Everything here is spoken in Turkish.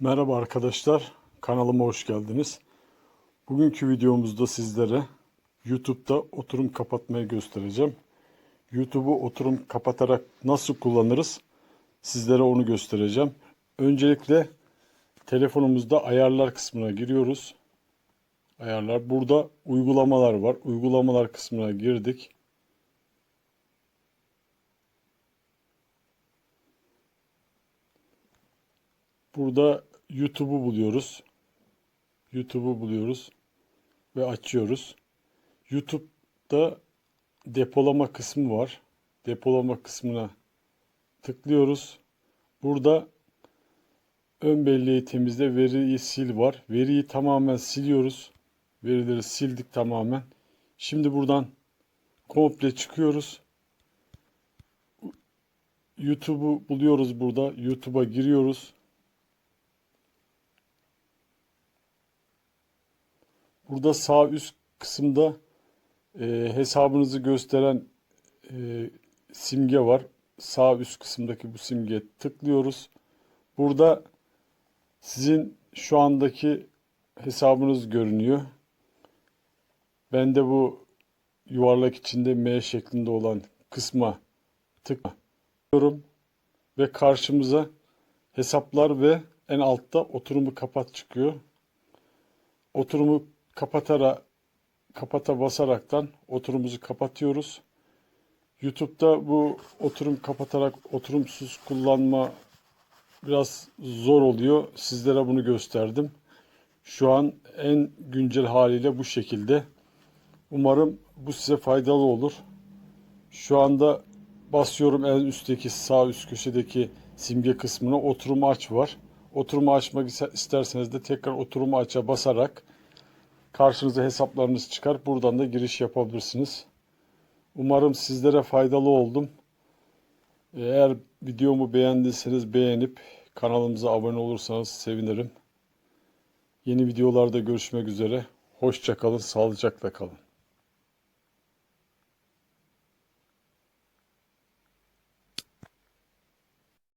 Merhaba arkadaşlar, kanalıma hoş geldiniz. Bugünkü videomuzda sizlere YouTube'da oturum kapatmayı göstereceğim. YouTube'u oturum kapatarak nasıl kullanırız sizlere onu göstereceğim. Öncelikle telefonumuzda ayarlar kısmına giriyoruz. Ayarlar. Burada uygulamalar var. Uygulamalar kısmına girdik. Burada YouTube'u buluyoruz. YouTube'u buluyoruz ve açıyoruz. YouTube'da depolama kısmı var. Depolama kısmına tıklıyoruz. Burada ön belleği temizle veriyi sil var. Veriyi tamamen siliyoruz. Verileri sildik tamamen. Şimdi buradan komple çıkıyoruz. YouTube'u buluyoruz burada. YouTube'a giriyoruz. Burada sağ üst kısımda e, hesabınızı gösteren e, simge var. Sağ üst kısımdaki bu simgeye tıklıyoruz. Burada sizin şu andaki hesabınız görünüyor. Ben de bu yuvarlak içinde M şeklinde olan kısma tıklıyorum ve karşımıza hesaplar ve en altta oturumu kapat çıkıyor. Oturumu kapatara kapata basaraktan oturumuzu kapatıyoruz. YouTube'da bu oturum kapatarak oturumsuz kullanma biraz zor oluyor. Sizlere bunu gösterdim. Şu an en güncel haliyle bu şekilde. Umarım bu size faydalı olur. Şu anda basıyorum en üstteki sağ üst köşedeki simge kısmına oturumu aç var. Oturumu açmak isterseniz de tekrar oturumu aça basarak karşınıza hesaplarınız çıkar. Buradan da giriş yapabilirsiniz. Umarım sizlere faydalı oldum. Eğer videomu beğendiyseniz beğenip kanalımıza abone olursanız sevinirim. Yeni videolarda görüşmek üzere. Hoşçakalın, sağlıcakla kalın.